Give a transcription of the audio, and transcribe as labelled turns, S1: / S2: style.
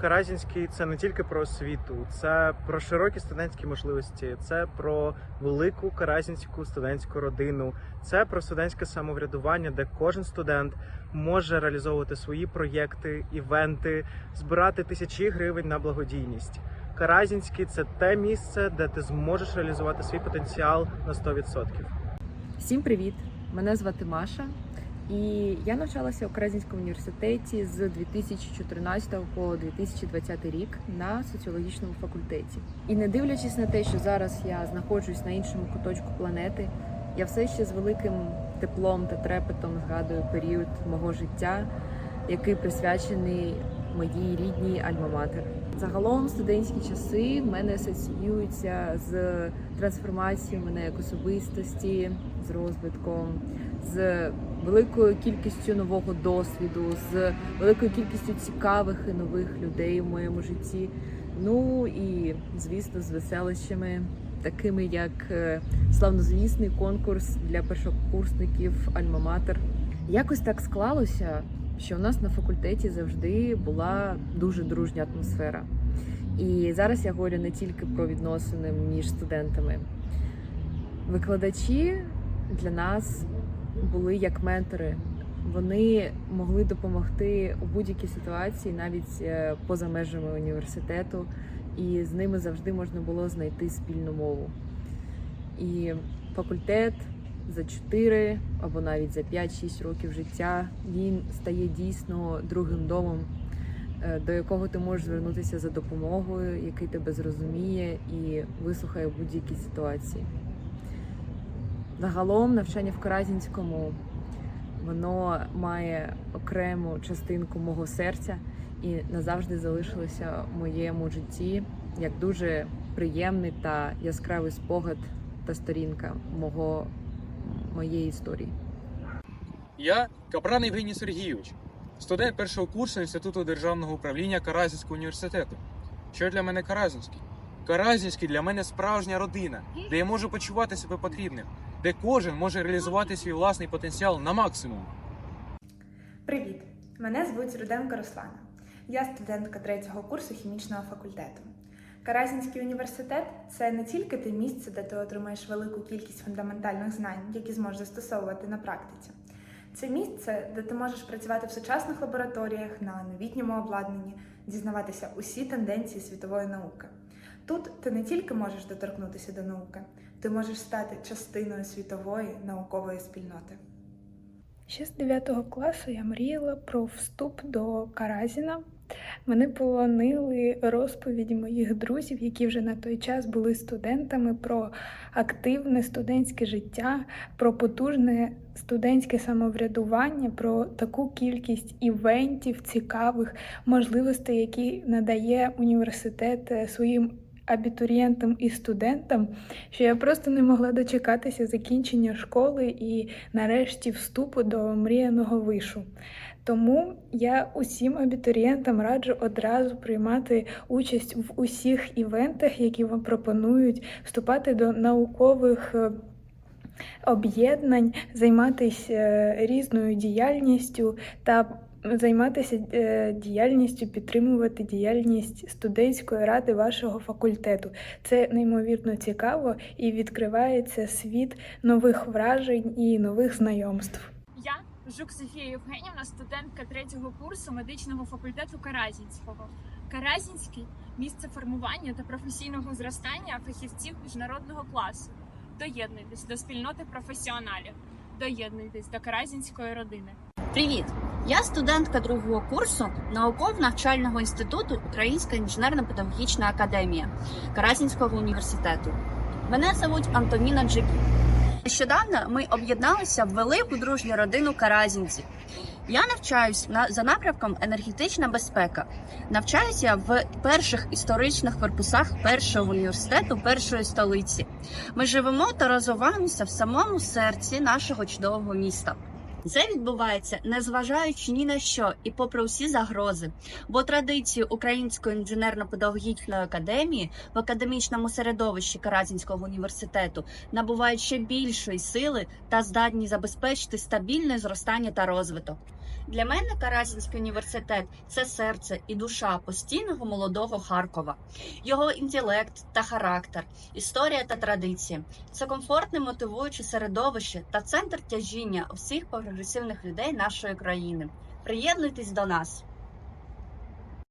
S1: Каразінський це не тільки про освіту, це про широкі студентські можливості, це про велику каразінську студентську родину, це про студентське самоврядування, де кожен студент може реалізовувати свої проєкти, івенти, збирати тисячі гривень на благодійність. Каразінський це те місце, де ти зможеш реалізувати свій потенціал на 100%.
S2: Всім привіт! Мене звати Маша, і я навчалася у Каразінському університеті з 2014 по 2020 рік на соціологічному факультеті. І не дивлячись на те, що зараз я знаходжусь на іншому куточку планети, я все ще з великим теплом та трепетом згадую період мого життя, який присвячений моїй рідній альма-матер. Загалом студентські часи в мене асоціюються з трансформацією мене як особистості, з розвитком, з великою кількістю нового досвіду, з великою кількістю цікавих і нових людей в моєму житті. Ну і звісно, з веселищами, такими як е, славнозвісний конкурс для першокурсників Альма-Матер. Якось так склалося, що у нас на факультеті завжди була дуже дружня атмосфера. І зараз я говорю не тільки про відносини між студентами. Викладачі для нас були як ментори. Вони могли допомогти у будь-якій ситуації, навіть е, поза межами університету, і з ними завжди можна було знайти спільну мову. І факультет за 4 або навіть за 5-6 років життя він стає дійсно другим домом, е, до якого ти можеш звернутися за допомогою, який тебе зрозуміє і вислухає в будь-якій ситуації. Загалом навчання в Каразінському воно має окрему частинку мого серця і назавжди залишилося в моєму житті як дуже приємний та яскравий спогад та сторінка мого моєї історії.
S3: Я Капран Євгеній Сергійович, студент першого курсу Інституту державного управління Каразінського університету. Що для мене Каразінський? Каразінський для мене справжня родина, де я можу почувати себе потрібним, де кожен може реалізувати свій власний потенціал на максимум.
S4: Привіт! Мене звуть Руденко Руслана. Я студентка третього курсу хімічного факультету. Каразінський університет це не тільки те місце, де ти отримаєш велику кількість фундаментальних знань, які зможеш застосовувати на практиці. Це місце, де ти можеш працювати в сучасних лабораторіях на новітньому обладнанні, дізнаватися усі тенденції світової науки. Тут ти не тільки можеш доторкнутися до науки, ти можеш стати частиною світової наукової спільноти.
S5: Ще з 9 класу я мріяла про вступ до Каразіна. Мене полонили розповіді моїх друзів, які вже на той час були студентами, про активне студентське життя, про потужне студентське самоврядування, про таку кількість івентів, цікавих можливостей, які надає університет е, своїм абітурієнтам і студентам, що я просто не могла дочекатися закінчення школи і нарешті вступу до мріяного вишу. Тому я усім абітурієнтам раджу одразу приймати участь в усіх івентах, які вам пропонують, вступати до наукових. е, Об'єднань, займатися е, різною діяльністю та займатися е, діяльністю, підтримувати діяльність студентської ради вашого факультету. Це неймовірно цікаво і відкривається світ нових вражень і нових знайомств.
S6: Я Жук Софія Євгенівна, студентка третього курсу медичного факультету Каразінського. Каразінський місце формування та професійного зростання фахівців міжнародного класу. Доєднуйтесь до спільноти професіоналів. Доєднуйтесь до Каразінської родини.
S7: Привіт! Я студентка другого курсу науково-навчального інституту Українська інженерно-педагогічна академія Каразінського університету. Мене звуть Антоніна Джигі. Нещодавно ми об'єдналися в велику дружню родину каразінців. Я навчаюсь на за напрямком енергетична безпека. Навчаюся в перших історичних корпусах першого університету першої столиці. Ми живемо та розвиваємося в самому серці нашого чудового міста. Це відбувається незважаючи ні на що і попри усі загрози. Бо традиції Української інженерно-педагогічної академії в академічному середовищі Каразінського університету набувають ще більшої сили та здатні забезпечити стабільне зростання та розвиток. Для мене Каразінський університет це серце і душа постійного молодого Харкова, його інтелект та характер, історія та традиції. Це комфортне мотивуюче середовище та центр тяжіння всіх прогресивних людей нашої країни. Приєднуйтесь до нас.